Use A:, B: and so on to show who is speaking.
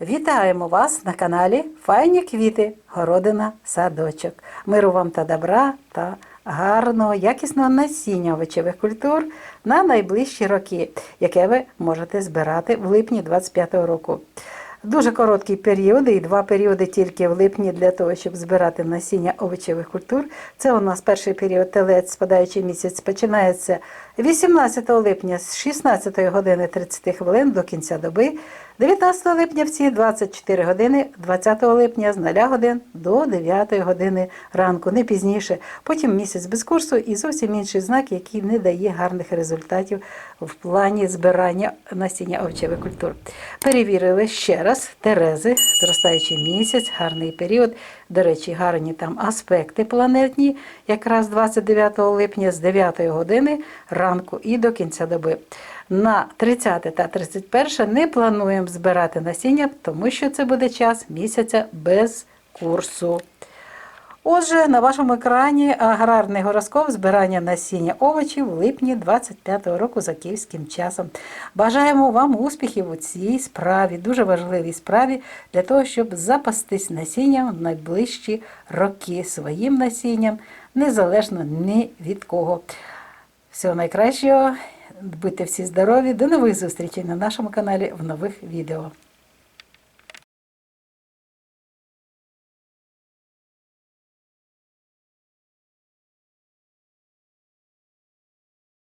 A: Вітаємо вас на каналі Файні квіти, городина, садочок. Миру вам та добра та гарного, якісного насіння овочевих культур на найближчі роки, яке ви можете збирати в липні 25-го року. Дуже короткі періоди, і два періоди тільки в липні для того, щоб збирати насіння овочевих культур. Це у нас перший період телець, спадаючий місяць, починається 18 липня з 16 години 30 хвилин до кінця доби. 19 липня всі 24 години, 20 липня з 0 годин до 9 години ранку, не пізніше. Потім місяць без курсу і зовсім інший знак, який не дає гарних результатів в плані збирання насіння овочевих культур. Перевірили ще раз Терези, зростаючий місяць, гарний період. До речі, гарні там аспекти планетні, якраз 29 липня з 9 години ранку і до кінця доби. На 30 та 31 не плануємо збирати насіння, тому що це буде час місяця без курсу. Отже, на вашому екрані аграрний гороскоп збирання насіння овочів в липні 25-го року за київським часом. Бажаємо вам успіхів у цій справі, дуже важливій справі для того, щоб запастись насінням в найближчі роки своїм насінням, незалежно ні від кого. Всього найкращого, будьте всі здорові, до нових зустрічей на нашому каналі в нових відео.